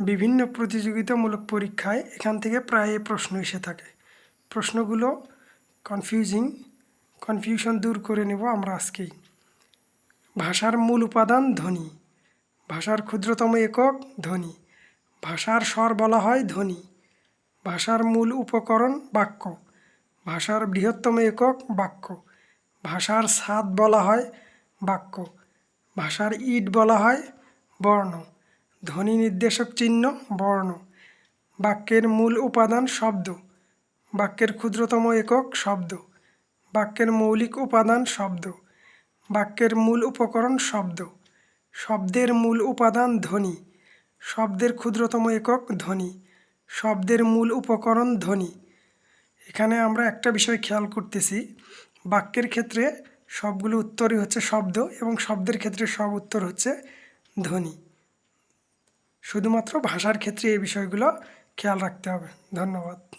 বিভিন্ন প্রতিযোগিতামূলক পরীক্ষায় এখান থেকে প্রায় প্রশ্ন এসে থাকে। প্রশ্নগুলো কনফিউজিং কনফিউশন দূর করে নেব আমরা আজকেই। ভাষার মূল উপাদান ধ্বনি। ভাষার ক্ষুদ্রতম একক ধ্বনি। ভাষার স্বর বলা হয় ধ্বনি। ভাষার মূল উপকরণ বাক্য। ভাষার বৃহত্তম একক বাক্য। ভাষার স্বাদ বলা হয় বাক্য। ভাষার ইট বলা হয় বর্ণ। ধ্বনি নির্দেশক চিহ্ন, বর্ণ। বাক্যের মূল উপাদান শব্দ। বাক্যের ক্ষুদ্রতম একক শব্দ। বাক্যের মৌলিক উপাদান শব্দ। বাক্যের মূল উপকরণ শব্দ। শব্দের মূল উপাদান ধ্বনি। শব্দের ক্ষুদ্রতম একক ধ্বনি। শব্দের মূল উপকরণ ধ্বনি। এখানে আমরা একটা বিষয় খেয়াল করতেছি। বাক্যের ক্ষেত্রে সবগুলো উত্তরই হচ্ছে শব্দ এবং শব্দের ক্ষেত্রে সব উত্তর হচ্ছে ধ্বনি। শুধুমাত্র ভাষার ক্ষেত্রে এই বিষয়গুলো খেয়াল রাখতে হবে। ধন্যবাদ।